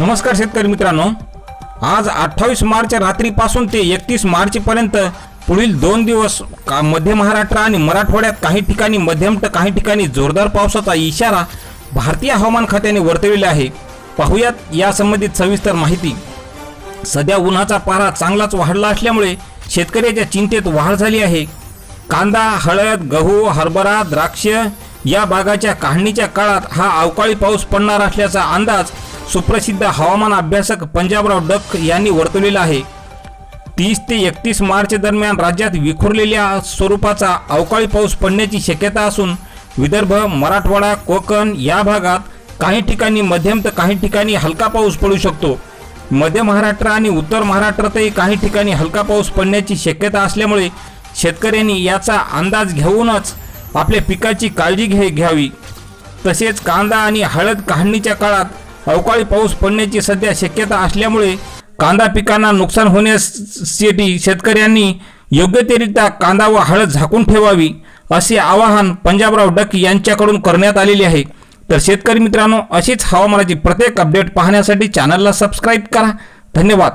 नमस्कार शेतकरी मित्रांनो. आज अठ्ठावीस मार्च रात्रीपासून ते एकतीस मार्चपर्यंत पुढील दोन दिवस का मध्य महाराष्ट्र आणि मराठवाड्यात काही ठिकाणी मध्यम तर काही ठिकाणी जोरदार पावसाचा इशारा भारतीय हवामान खात्याने वर्तविला आहे. पाहुयात यासंबंधित सविस्तर माहिती. सध्या उन्हाचा पारा चांगलाच वाढला असल्यामुळे शेतकऱ्याच्या चिंतेत वाढ झाली आहे. कांदा हळद गहू हरभरा द्राक्ष या बागाच्या काढणीच्या काळात हा अवकाळी पाऊस पडणार असल्याचा अंदाज सुप्रसिद्ध हवामान अभ्यासक पंजाबराव डक यांनी वर्तवलेला आहे. तीस ते एकतीस मार्च दरम्यान राज्यात विखुरलेल्या स्वरूपाचा अवकाळी पाऊस पडण्याची शक्यता असून विदर्भ मराठवाडा कोकण या भागात काही ठिकाणी मध्यम तर काही ठिकाणी हलका पाऊस पडू शकतो. मध्य महाराष्ट्र आणि उत्तर महाराष्ट्रातही काही ठिकाणी हलका पाऊस पडण्याची शक्यता असल्यामुळे शेतकऱ्यांनी याचा अंदाज घेऊनच आपल्या पिकाची काळजी घे घ्यावी. तसेच कांदा आणि हळद काढणीच्या काळात अवकाळी पाऊस पडण्याची सध्या शक्यता असल्यामुळे कांदा पिकांना नुकसान होण्यासाठी शेतकऱ्यांनी योग्यतेरित्या कांदा व हळद झाकून ठेवावी असे आवाहन पंजाबराव डक यांच्याकडून करण्यात आलेले आहे. तर शेतकरी मित्रांनो अशीच हवामानाची प्रत्येक अपडेट पाहण्यासाठी चॅनलला सबस्क्राईब करा. धन्यवाद.